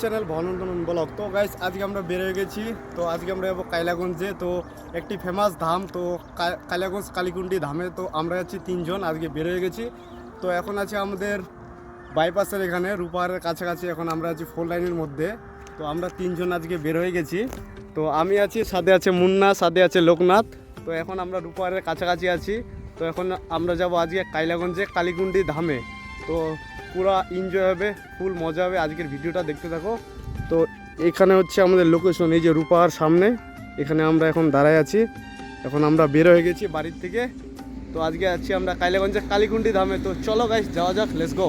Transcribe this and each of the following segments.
Channel ভনন্দন blog. তো guys আজকে আমরা বেরিয়ে গেছি। তো আজকে আমরা যাব কাইলাগঞ্জে। তো একটি ফেমাস ধাম, তো কাইলাগঞ্জ কালীকুন্ডি ধামে। তো আমরা যাচ্ছি তিনজন, আজকে বেরিয়ে গেছি। তো এখন আছে আমাদের বাইপাসের এখানে রূপারের কাছাকাছি। এখন আমরা আছি ফোর লাইনের মধ্যে। তো আমরা তিনজন আজকে বের হয়ে গেছি। তো আমি আছি, সাথে আছে মুন্না, সাথে আছে লোকনাথ। তো এখন আমরা রূপারের কাছাকাছি আছি। তো এখন আমরা যাব আজকে কাইলাগঞ্জে কালীকুন্ডি ধামে। তো পুরো এনজয় হবে ফুল মজা হবে। আজকের ভিডিওটা দেখতে থাকো। তো এখানে হচ্ছে আমাদের লোকেশন এই যে রূপার সামনে, এখানে আমরা এখন দাঁড়ায় আছি। এখন আমরা বের হয়ে গেছি বাড়ির থেকে। তো আজকে আছি আমরা কাইলাগঞ্জের কালীকুন্ডি ধামে। তো চলো গাইস যাওয়া যাক লেটস গো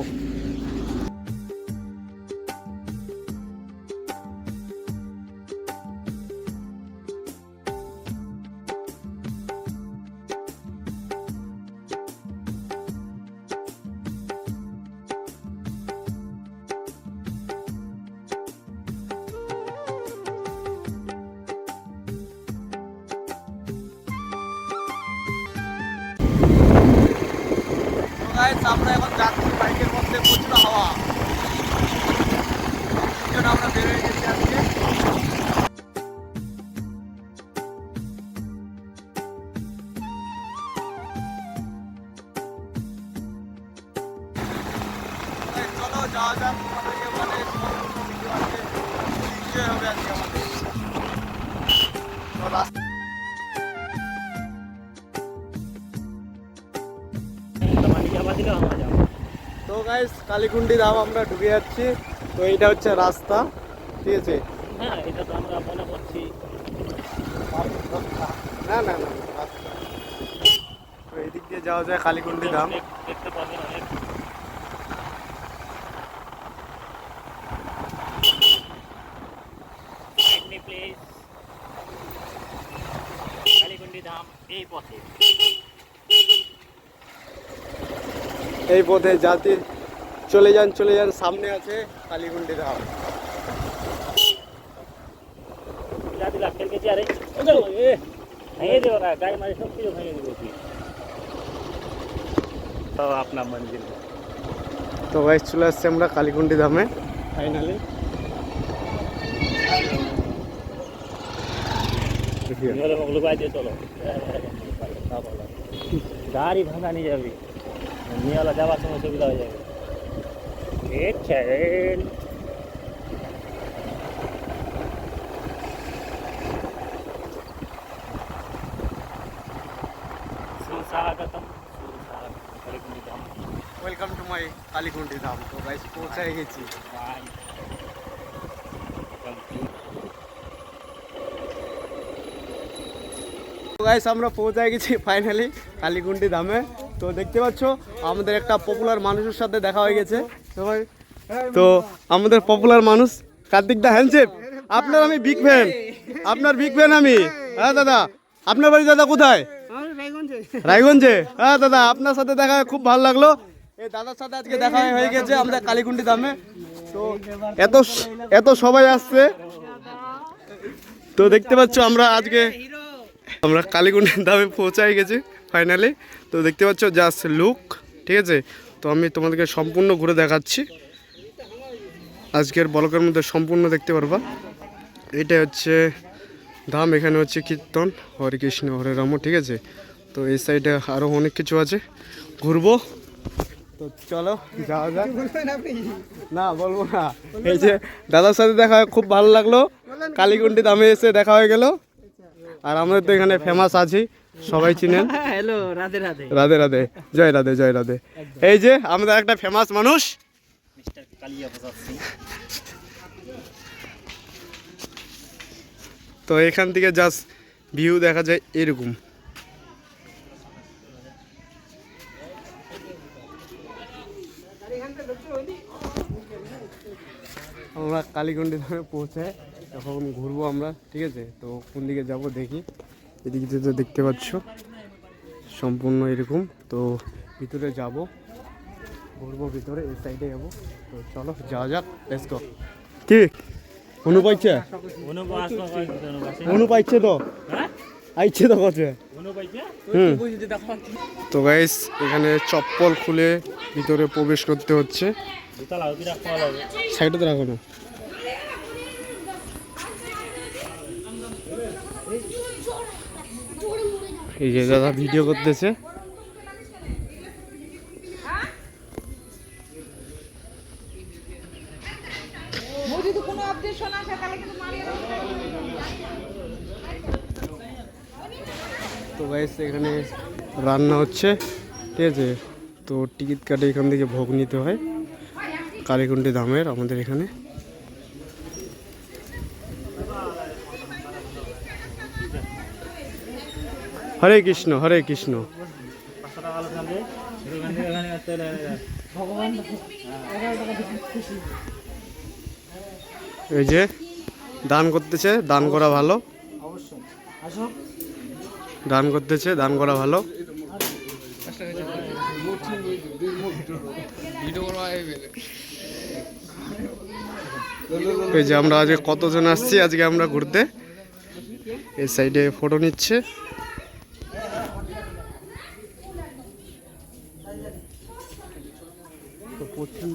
আমরা এখন যাচ্ছি বাইকের মধ্যে প্রচুর হাওয়া। আমরা বের হয়ে গেছি আজকে। চলো, যাওয়া যাক এনজয় হবে আজকে আমাদের। তো গাইস কালীকুণ্ডি ধাম আমরা ঢুকে যাচ্ছি। তো এইটা হচ্ছে রাস্তা ঠিক আছে? হ্যাঁ এটা তো আমরা মনে করছি। না না না রাস্তা। তো এদিক দিয়ে যাওয়া যায় কালীকুন্ডি ধাম। দেখতে পাবেন অনেক এমনি প্লেস কালীকুন্ডি ধাম এই পথে এই পথে যাতে চলে যান চলে যান সামনে আছে কালীকুন্ডি ধাম তো গাইস চলে আসছে আমরা কালীকুন্ডি ধামে ফাইনালি চলো গাড়ি ভাঙা নিয়ে যাবি নিয়েওয়ালা যাওয়ার সময় সুবিধা হয়ে যাবে এ ট্রেন সুস্বাগতম সুস্বাগতম কালীকুন্ডি ধাম ওয়েলকাম টু মাই কালীকুন্ডি ধাম তো গাইস পৌঁছায় গেছি বাই তো গাইস আমরা পৌঁছায় গেছি ফাইনালি কালীকুন্ডি ধামে তো দেখতে পাচ্ছ আমাদের একটা পপুলার মানুষের সাথে দেখা হয়ে গেছে। সবাই তো আমাদের পপুলার মানুষ কার্তিক দা হ্যান্ডশেপ আপনার আমি বিগ ফ্যান আপনার বিগ ফ্যান আমি। হ্যাঁ দাদা। আপনার বাড়ি দাদা কোথায়? রায়গঞ্জে। হ্যাঁ দাদা আপনার সাথে দেখা খুব ভালো লাগল। এই দাদার সাথে আজকে দেখা হয়ে গেছে আমাদের কালীকুন্ডি ধামে। তো এত এত সবাই আসছে। তো দেখতে পাচ্ছ আমরা আজকে আমরা কালীকুণ্ডের দামে পৌঁছাই গেছি ফাইনালি তো দেখতে পাচ্ছ জাস্ট লুক ঠিক আছে? তো আমি তোমাদেরকে সম্পূর্ণ ঘুরে দেখাচ্ছি। আজকের বলকের মধ্যে সম্পূর্ণ দেখতে পারবা। এটা হচ্ছে ধাম, এখানে হচ্ছে কীর্তন, হরে কৃষ্ণ, হরে রাম, ঠিক আছে? তো এই সাইডে আরও অনেক কিছু আছে। ঘুরবো। তো চলো, যাওয়া যাক। না, বলব না। এই যে দাদার সাথে দেখা খুব ভালো লাগল। কালীকুন্ডি দামে এসে দেখা হয়ে গেল। আর আমাদের তো এখানে ফেমাস আছি। সবাই চিনেন? হ্যালো রাধে রাধে। রাধে রাধে জয় রাধে জয় রাধে। এই যে আমাদের একটা ফেমাস মানুষ। তো এখান থেকে জাস্ট ভিউ দেখা যায় এরকম। আমরা কালীগঞ্ডি ধামে পৌঁছে এখন ঘুরবো আমরা ঠিক আছে? তো কোন দিকে যাব দেখি। এদিক দিয়ে তো দেখতে পাচ্ছ সম্পূর্ণ এরকম। তো ভিতরে যাব ঘুরবো ভিতরে এই সাইডে যাব। তো চলো যাওয়া যাক লেটস গো কি? অনু পাইছে? অনু আসলো অনু পাশে অনু পাইছে তো? হ্যাঁ? আইছে তো কত হুম। তো গাইস এখানে চপ্পল খুলে ভিতরে প্রবেশ করতে হচ্ছে। সাইডে তো রাখো না। এই যে দাদা ভিডিও করতেছে। তো গাইস এখানে রান্না হচ্ছে, ঠিক আছে? তো টিকিট কাটে এখান থেকে ভোগ নিতে হয়। কালীকুণ্ডি ধামের আমাদের এখানে। হরে কৃষ্ণ হরে কৃষ্ণ। এই যে, দান করতেছে, দান করা ভালো। দান করতেছে, দান করা ভালো। এই যে আমরা আজকে কতজন আসছি, আজকে আমরা ঘুরতে? এই সাইডে ফটো নিচ্ছে তো প্রচণ্ড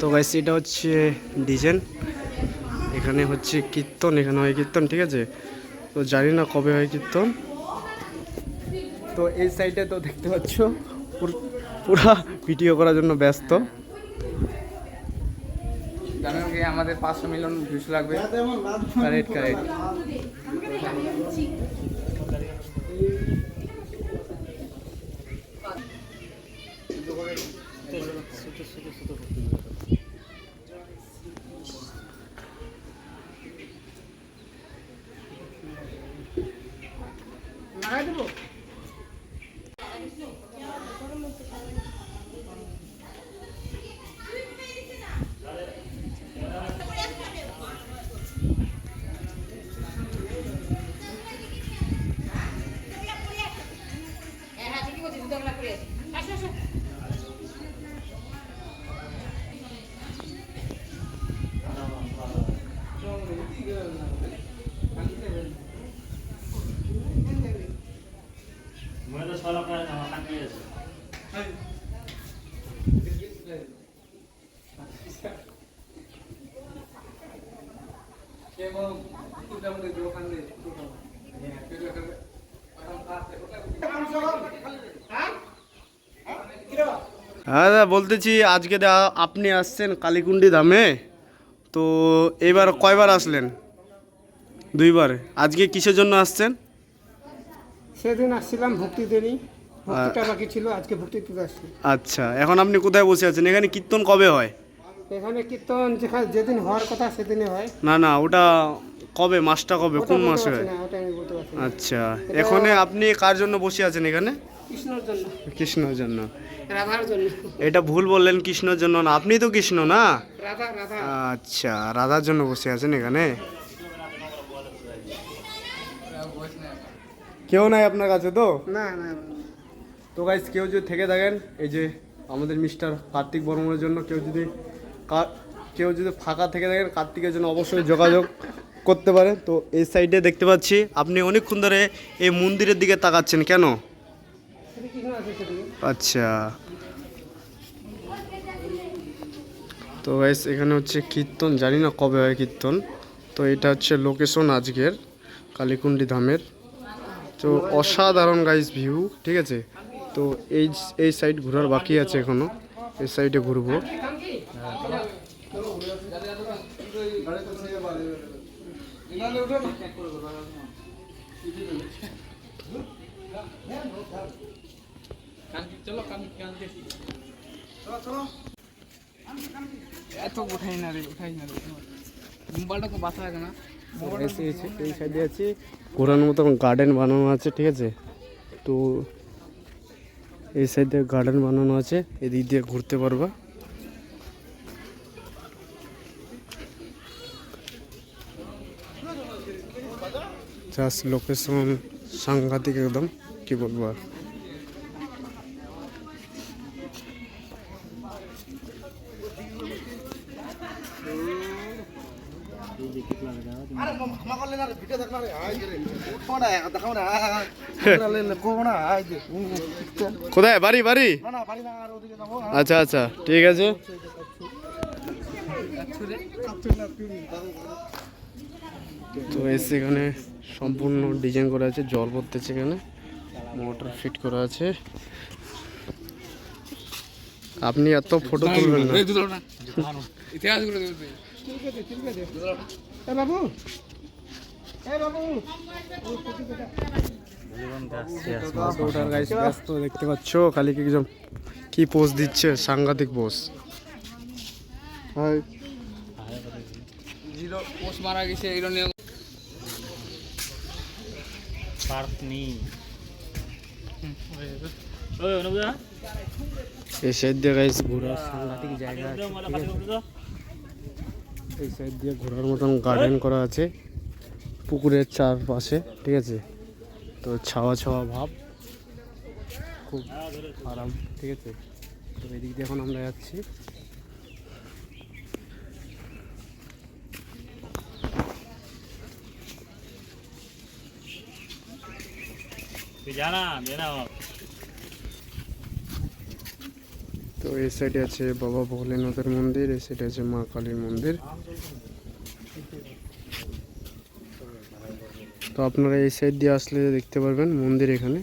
তো গাইস এটা হচ্ছে ডিজাইন এখানে হচ্ছে কীর্তন এখানে হয় কীর্তন ঠিক আছে? তো জানি না কবে হয় কীর্তন। তো এই সাইডে তো দেখতে পাচ্ছ পুর- ভিডিও করার জন্য ব্যস্ত। জানেন কি আমাদের পাঁচশো মিলিয়ন ভিউজ লাগবে। কারেক্ট কারেক্ট হ্যাঁ দাদা বলতেছি আজকে দা আপনি আসছেন কালীকুণ্ডি ধামে। তো এবার কয়বার আসলেন? দুইবার। আজকে কিসের জন্য আসছেন? সেদিন আসছিলাম ভক্তি দেনি। ভক্তিটা বাকি ছিল আজকে ভক্তি আসছি। আচ্ছা এখন আপনি কোথায় বসে আছেন? এখানে কীর্তন কবে হয়? এখানে কীর্তন যেখানে যেদিন হওয়ার কথা সেদিনই হয়। না না ওটা কবে? মাসটা কবে? কোন মাসে হয়? আচ্ছা এখানে আপনি কার জন্য বসে আছেন এখানে? কৃষ্ণর জন্য। কৃষ্ণর জন্য। রাধার জন্য। এটা ভুল বললেন কৃষ্ণর জন্য না আপনি তো কৃষ্ণ না? রাধা রাধা। আচ্ছা রাধার জন্য বসে আছেন এখানে? কেউ নাই আপনার কাছে তো? না না। তো গাইজ কেউ যদি থেকে থাকেন এই যে আমাদের মিস্টার কার্তিক বর্মনের জন্য কেউ যদি কেউ যদি ফাঁকা থেকে থাকেন কার্তিকের জন্য অবশ্যই যোগাযোগ করতে পারেন তো এই সাইডে দেখতে পাচ্ছি, আপনি অনেকক্ষণ ধরে এই মন্দিরের দিকে তাকাচ্ছেন, কেন? আচ্ছা। তো গাইস এখানে হচ্ছে কীর্তন, জানি না কবে হয় কীর্তন। তো এটা হচ্ছে লোকেশন আজকের, কালীকুণ্ডি ধামের। তো অসাধারণ গাইস ভিউ ঠিক আছে? তো এই এই সাইড ঘোরার বাকি আছে এখনও, এই সাইডে ঘুরবো। এই সাইডে আছে ঘোরানোর মতন গার্ডেন বানানো আছে, ঠিক আছে? তো এই সাইডে গার্ডেন বানানো আছে, এদিক দিয়ে ঘুরতে পারবা। জাস্ট লোকেশন সাংঘাতিক একদম, কি বলব আর। কোথায়? বাড়ি বাড়ি? আচ্ছা আচ্ছা ঠিক আছে। তো এসে এখানে সম্পূর্ণ ডিজাইন করা আছে জল পড়তেছে এখানে মোটর ফিট করা আছে। আপনি এত ফটো তুলবেন না। এই দুটো না। ইতিহাস করে দেবে তুই ঠিক আছে ঠিক আছে এ বাবু। এ বাবু। ওটার গাইস ব্যস্ত দেখতে পাচ্ছ খালি কি একদম কি পোজ দিচ্ছে সাংঘাতিক পোজ হাই জিরো পোস্ট মারা গেছে পার্টনি ওই অনুদা এই সাইড দিয়ে গাইস ঘোরার সাংঘাতিক জায়গা এই সাইড দিয়ে ঘোরার মতন গার্ডেন করা আছে পুকুরের চারপাশে ঠিক আছে? তো ছাওয়া ছাওয়া ভাব খুব আরাম ঠিক আছে? তো এদিক দিয়ে এখন আমরা যাচ্ছি। তো এই সাইডে আছে বাবা ভোলেনাথের মন্দির, এই সাইডে আছে মা কালীর মন্দির। তো আপনারা এই সাইড দিয়ে আসলে দেখতে পারবেন মন্দির এখানে।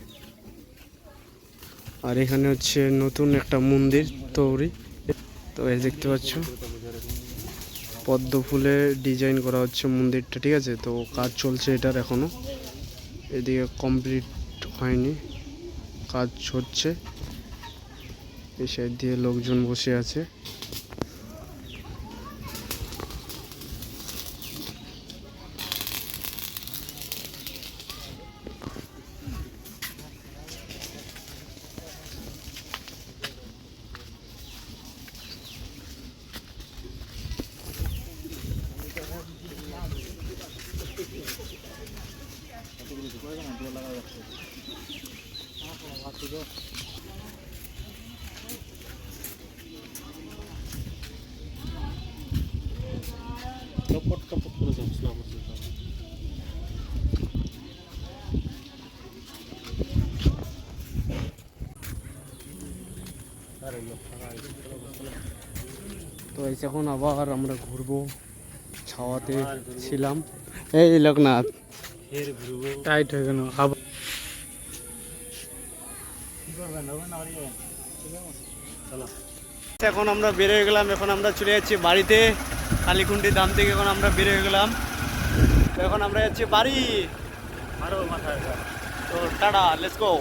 আর এখানে হচ্ছে নতুন একটা মন্দির তৈরি। তো এই দেখতে পাচ্ছ, পদ্ম ফুলে ডিজাইন করা হচ্ছে মন্দিরটা, ঠিক আছে? তো কাজ চলছে এটার এখনও। এদিকে কমপ্লিট হয়নি কাজ হচ্ছে। এই সাইড দিয়ে লোকজন বসে আছে। টপট টপট করে যাচ্ছে তো এই এখন আবার আমরা ঘুরবো ছাওয়াতে ছিলাম। এই লোকনাথ টাইট হয়ে গেল। আবার চলো এখন আমরা বের হয়ে গেলাম। এখন আমরা চলে যাচ্ছি বাড়িতে। কালীকুণ্ডির দাম থেকে এখন আমরা বের হয়ে গেলাম। তো এখন আমরা যাচ্ছি বাড়ি। আরও মাথায়। তো টাটা লেটস গো